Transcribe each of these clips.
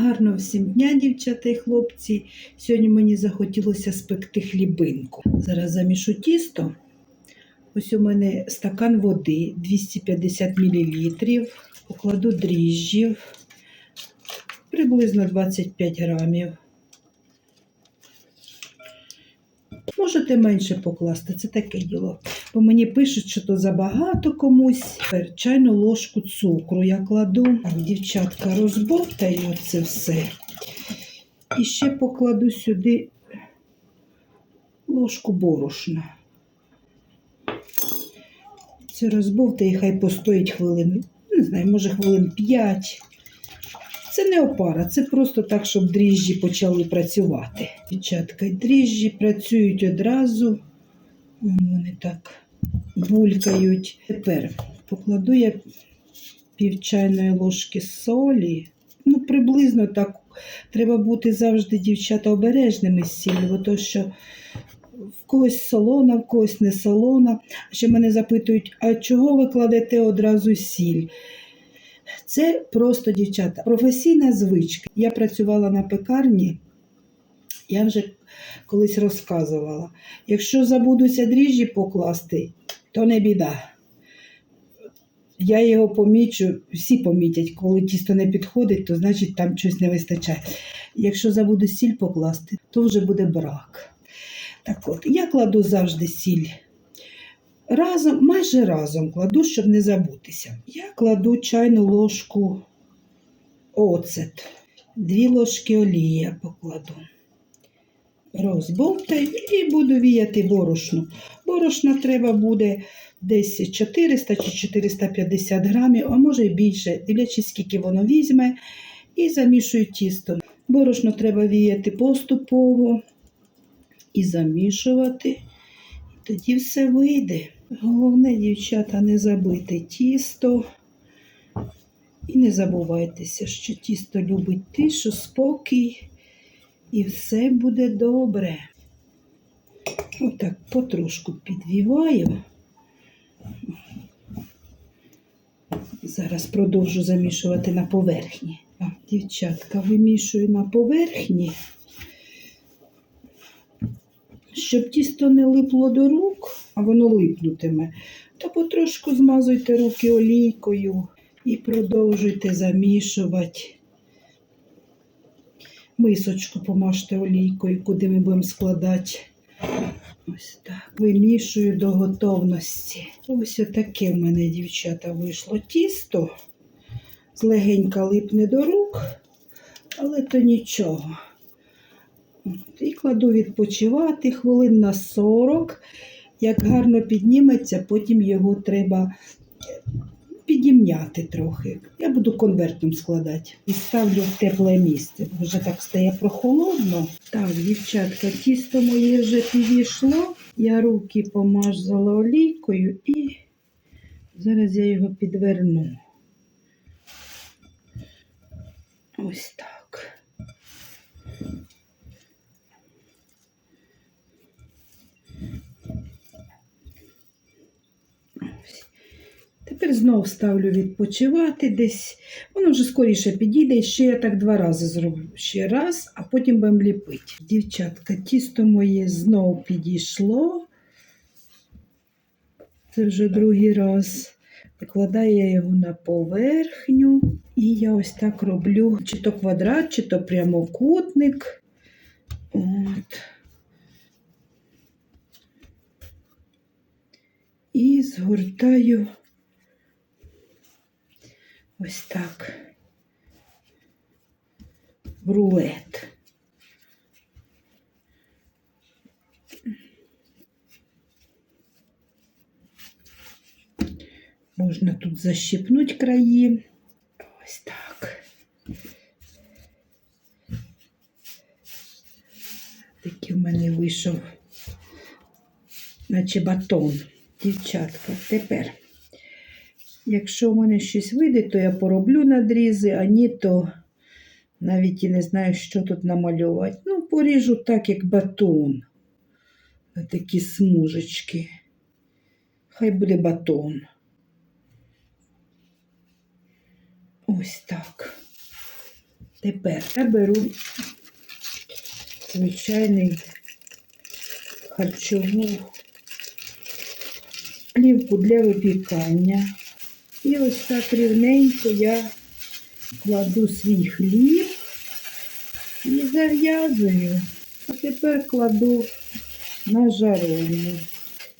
Гарно всім дня, дівчата і хлопці. Сьогодні мені захотілося спекти хлібинку. Зараз замішу тісто. Ось у мене стакан води 250 мл. Покладу дріжджів приблизно 25 грамів. Можете менше покласти, це таке діло. Бо мені пишуть, що то забагато комусь. Тепер чайну ложку цукру я кладу. Дівчатка, розбовтаю це все. І ще покладу сюди ложку борошна. Це розбовтаю, і хай постоїть хвилин, не знаю, може хвилин 5. Це не опара, це просто так, щоб дріжджі почали працювати. Дівчатка, дріжджі працюють одразу. Вон Вони так булькають. Тепер покладу я пів чайної ложки солі. Ну, приблизно так. Треба бути завжди, дівчата, обережними з сіллю, бо то що в когось солона, в когось не солона. Ще мене запитують, а чого ви кладете одразу сіль? Це просто, дівчата, професійна звичка. Я працювала на пекарні, я вже колись розказувала. Якщо забудуся дріжджі покласти, то не біда. Я його помічу, всі помітять, коли тісто не підходить, то значить там щось не вистачає. Якщо забуду сіль покласти, то вже буде брак. Так от, я кладу завжди сіль разом, майже разом кладу, щоб не забутися. Я кладу чайну ложку оцет, дві ложки олії я покладу. Розбовтаю і буду віяти борошно. Борошна треба буде десь 400 чи 450 грамів, а може й більше, дивлячись, скільки воно візьме, і замішую тісто. Борошно треба віяти поступово і замішувати. І тоді все вийде. Головне, дівчата, не забити тісто. І не забувайтеся, що тісто любить тишу, спокій, і все буде добре. Отак потрошку підвіваю. Зараз продовжу замішувати на поверхні. Дівчатка, вимішую на поверхні, щоб тісто не липло до рук, а воно липнутиме, то потрошку змазуйте руки олійкою і продовжуйте замішувати. Мисочку помажте олійкою, куди ми будемо складати. Ось так. Вимішую до готовності. Ось отаке в мене, дівчата, вийшло тісто. Злегенька липне до рук, але то нічого. І кладу відпочивати хвилин на 40. Як гарно підніметься, потім його треба підімняти трохи. Я буду конвертом складати і ставлю в тепле місце. Вже так стає прохолодно. Так, дівчатка, тісто моє вже підійшло. Я руки помазала олійкою і зараз я його підверну. Ось так. Ось. Тепер знов ставлю відпочивати десь. Воно вже скоріше підійде. Ще я так два рази зроблю. Ще раз, а потім будемо ліпити. Дівчатка, тісто моє знов підійшло. Це вже другий раз. Викладаю я його на поверхню. І я ось так роблю чи то квадрат, чи то прямокутник. От. І згортаю ось так в рулет. Можна тут защипнути краї. Ось так. Такий в мене вийшов, наче батон. Дівчатка, тепер, якщо в мене щось вийде, то я пороблю надрізи, а ні, то навіть і не знаю, що тут намалювати. Ну, поріжу так, як батон. На такі смужечки. Хай буде батон. Ось так. Тепер я беру звичайний харчову плівку для випікання. І ось так рівненько я кладу свій хліб і зав'язую. А тепер кладу на жаровню.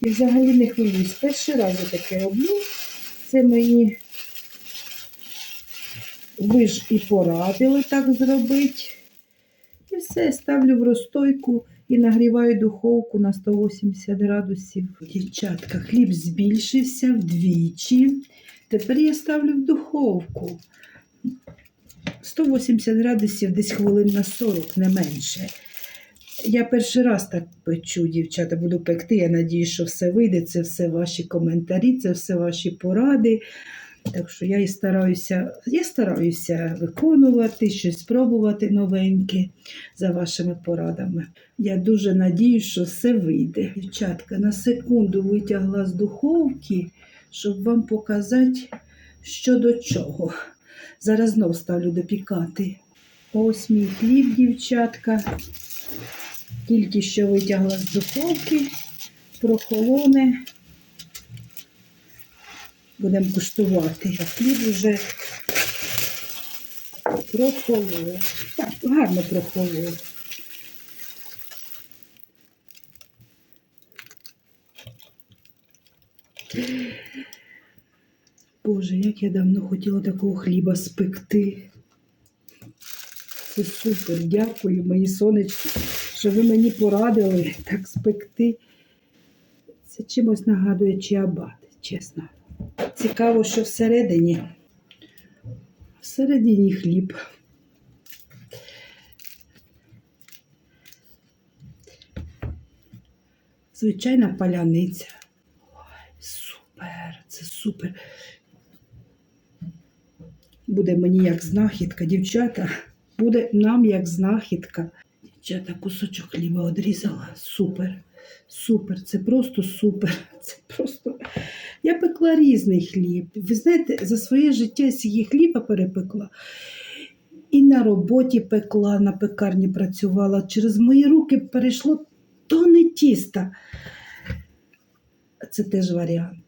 І взагалі не хвилююсь. Перший раз я таке роблю. Це мені ви ж і порадили так зробити. І все, ставлю в розстойку і нагріваю духовку на 180 градусів. Дівчатка, хліб збільшився вдвічі. Тепер я ставлю в духовку. 180 градусів десь хвилин на 40, не менше. Я перший раз так печу, дівчата, буду пекти. Я надію, що все вийде. Це все ваші коментарі, це все ваші поради. Так що я і стараюся, я стараюся виконувати, щось спробувати новеньке за вашими порадами. Я дуже надію, що все вийде. Дівчатка, на секунду витягла з духовки, щоб вам показати, що до чого. Зараз знов ставлю допікати. Ось мій хліб, дівчатка. Тільки що витягла з духовки, прохолоне. Будемо куштувати. А хліб вже прохолов. Гарно прохолов. Боже, як я давно хотіла такого хліба спекти. Це супер. Дякую, мої сонечки, що ви мені порадили так спекти. Це чимось нагадує чиабат, чесно. Цікаво, що всередині. Всередині хліб. Звичайна паляниця. Супер, це супер. Буде мені як знахідка, дівчата. Буде нам як знахідка. Дівчата, кусочок хліба одрізала. Супер. Супер, це просто супер. Це просто. Я пекла різний хліб. Ви знаєте, за своє життя стільки хліба перепекла. І на роботі пекла, на пекарні працювала. Через мої руки перейшло тони тіста. Це теж варіант.